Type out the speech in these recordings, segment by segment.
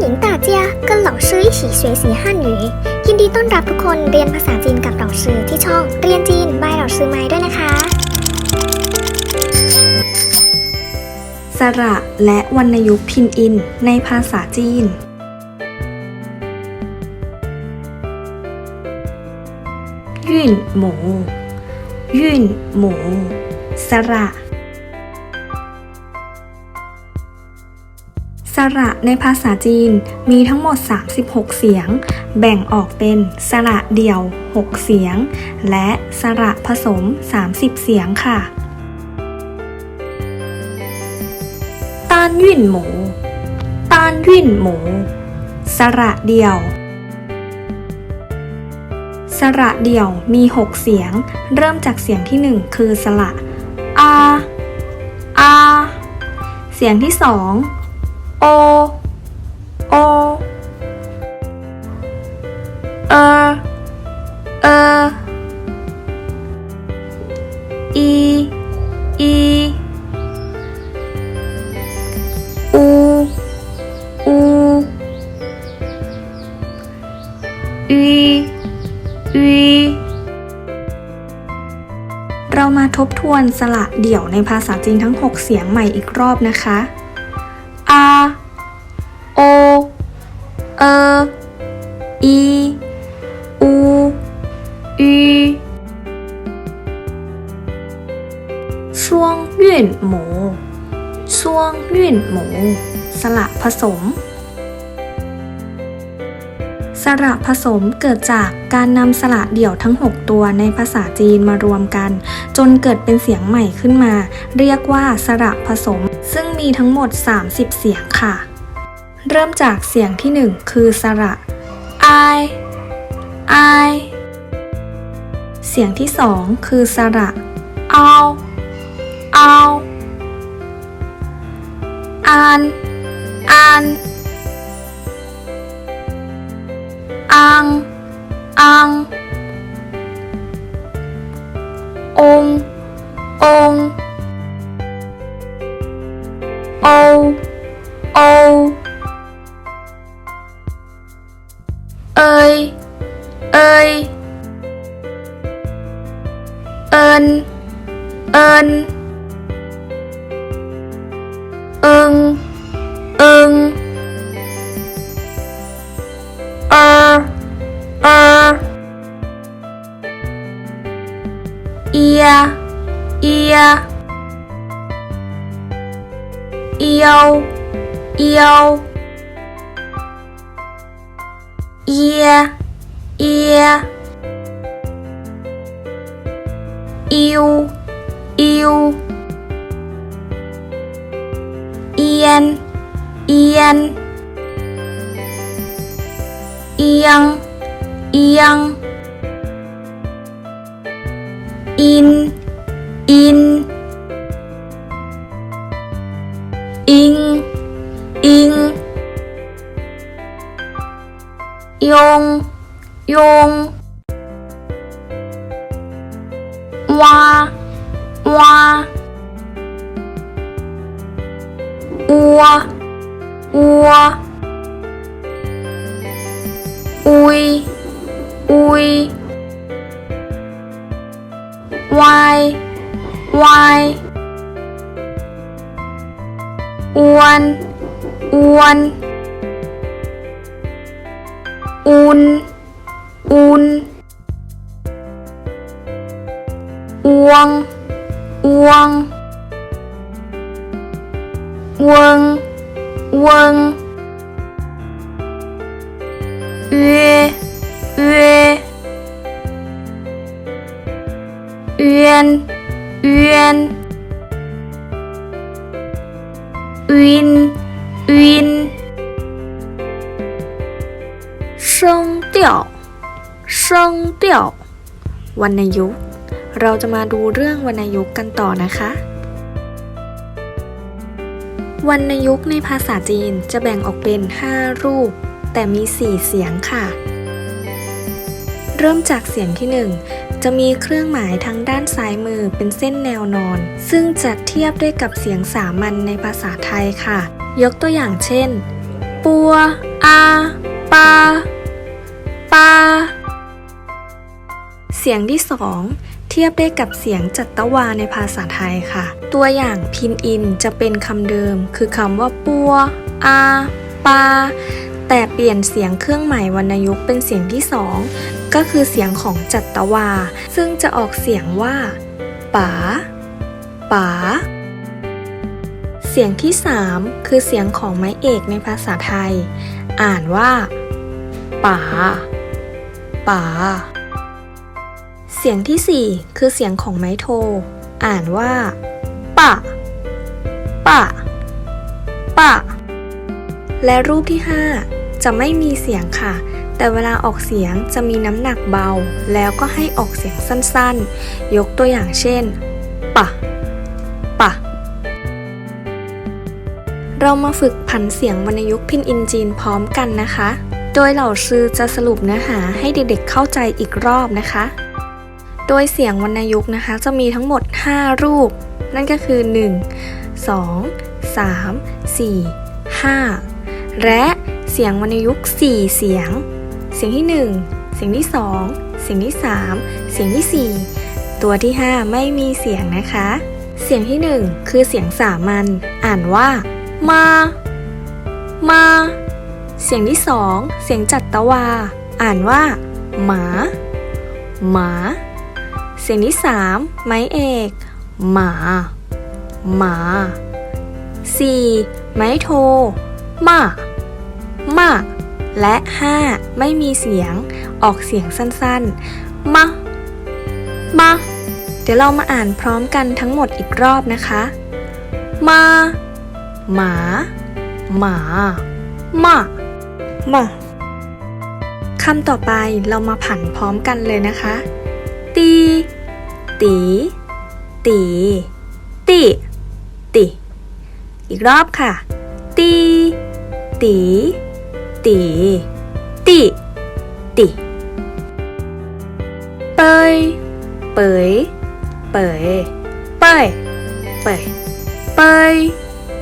หญิงตาเจีย跟老师一起学习汉语ยินดีต้อนรับทุกคนเรียนภาษาจีนกับเราชื่อที่ช่องเรียนจีนบายเราชื่อไม้ด้วยนะคะ สระและวรรณยุกต์พินอินในภาษาจีน ยื่นหมู ยื่นหมู สระ สระในภาษาจีนมีทั้งหมด 36 เสียง แบ่งออกเป็นสระเดี่ยว 6 เสียง และสระผสม 30 เสียงค่ะตานยื่นหมูตานยื่นหมู สระเดี่ยว สระเดี่ยวมี 6 เสียง เริ่มจากเสียงที่ 1 คือสระอาอาเสียงที่ 2 อีอีเรามาทบทวนสระเดี่ยวในภาษาจีนทั้ง 6 เสียงใหม่อีกรอบนะคะอาโอ เออีอูอีช่วงยื่นหมูช่วงยื่นหมู สระผสม สระผสมเกิดจากการนำสระเดี่ยวทั้ง 6 ตัวในภาษาจีนมารวมกัน จนเกิดเป็นเสียงใหม่ขึ้นมา เรียกว่าสระผสม ซึ่งมีทั้งหมด 30 เสียงค่ะ เริ่มจากเสียงที่ 1 คือสระ i i เสียงที่ 2 คือสระเอาเอาอ่านอ่าน เอินเอินอึงอึงเอ อเออเอียเอียเอี วเอียวเอียเอียอิวอิวเอียนเอียนเอียงเอียงอินอินอิงอิงยงยงวาวาอัวอัวอุยอุยวายวายอวนอวนอุนอุน 汪汪，嗡嗡，约 wang，win win，声调声调万能油 เราจะมาดูเรื่องวรรณยุกต์กันต่อนะคะ วรรณยุกต์ในภาษาจีนจะแบ่งออกเป็น 5 รูป แต่มี 4 เสียงค่ะ เริ่มจากเสียงที่ 1 จะมีเครื่องหมายทางด้านซ้ายมือเป็นเส้นแนวนอน ซึ่งจะเทียบได้กับเสียงสามัญในภาษาไทยค่ะ ยกตัวอย่างเช่น ปัว อา ปา ปาเสียงที่สอง เทียบได้กับเสียงจัตวาในภาษาไทยค่ะ ตัวอย่างพินอินจะเป็นคำเดิม คือคำว่าปัว อา ปา แต่เปลี่ยนเสียงเครื่องหมายวรรณยุกต์เป็นเสียงที่สอง ก็คือเสียงของจัตวา ซึ่งจะออกเสียงว่าป๋าป๋าเสียงที่สามคือเสียงของไม้เอกในภาษาไทย อ่านว่าป๋าป๋า สียงที่สี่คือเสียงของไม้โท อ่านว่าปะปะปะและรูปที่ห้าจะไม่มีเสียงค่ะ แต่เวลาออกเสียงจะมีน้ำหนักเบา แล้วก็ให้ออกเสียงสั้นๆ ยกตัวอย่างเช่นปะปะเรามาฝึกผันเสียงวรรณยุกต์พินอินจีนพร้อมกันนะคะ โดยเหล่าซือจะสรุปเนื้อหาให้เด็กๆเข้าใจอีกรอบนะคะ โดยเสียงวรรณยุกต์นะคะ จะมีทั้งหมด 5 รูป นั่นก็คือ 1 2 3 4 5 และเสียงวรรณยุกต์4เสียง เสียงที่ 1 เสียงที่ 2 เสียงที่ 3 เสียงที่ 4 ตัวที่ 5 ไม่มีเสียงนะคะ เสียงที่ 1 คือเสียงสามัญอ่านว่า มา มา เสียงที่ 2 เสียงจัตวา อ่านว่า หมา หมา เสียงที่สามไม้เอก หมา หมาสี่ไม้โท มา มา และห้าไม่มีเสียง ออกเสียงสั้นๆ มา มา เดี๋ยวเรามาอ่านพร้อมกันทั้งหมดอีกรอบนะคะ มา หมา หมา มา มา คำต่อไปเรามาผันพร้อมกันเลยนะคะ ตีตี ตี ติ ติ อีกรอบค่ะ ตี ตี ตี ติ ติเปยเปยเปยเปยเปยเปย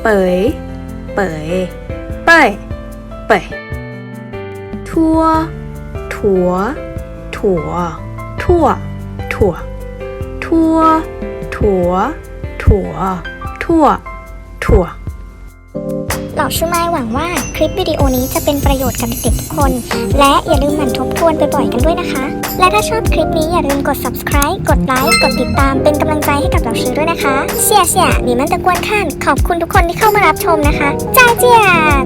เปยเปยเปยเปยทั่วถัวถั่วทั่ว ถั่ว ทั่ว ถั่ว ถั่วถั่ว ถั่ว เหล่าชื่อไม้หวังว่าคลิปวิดีโอนี้จะเป็นประโยชน์กับเด็กทุกคน และอย่าลืมหมั่นทบทวนไปบ่อยกันด้วยนะคะ และถ้าชอบคลิปนี้อย่าลืมกด subscribe กดไลค์ กดติดตามเป็นกำลังใจให้กับเหล่าชื่อด้วยนะคะ เสียเสียหนีมันตะกวนขั้นขอบคุณทุกคนที่เข้ามารับชมนะคะจ้าเจียน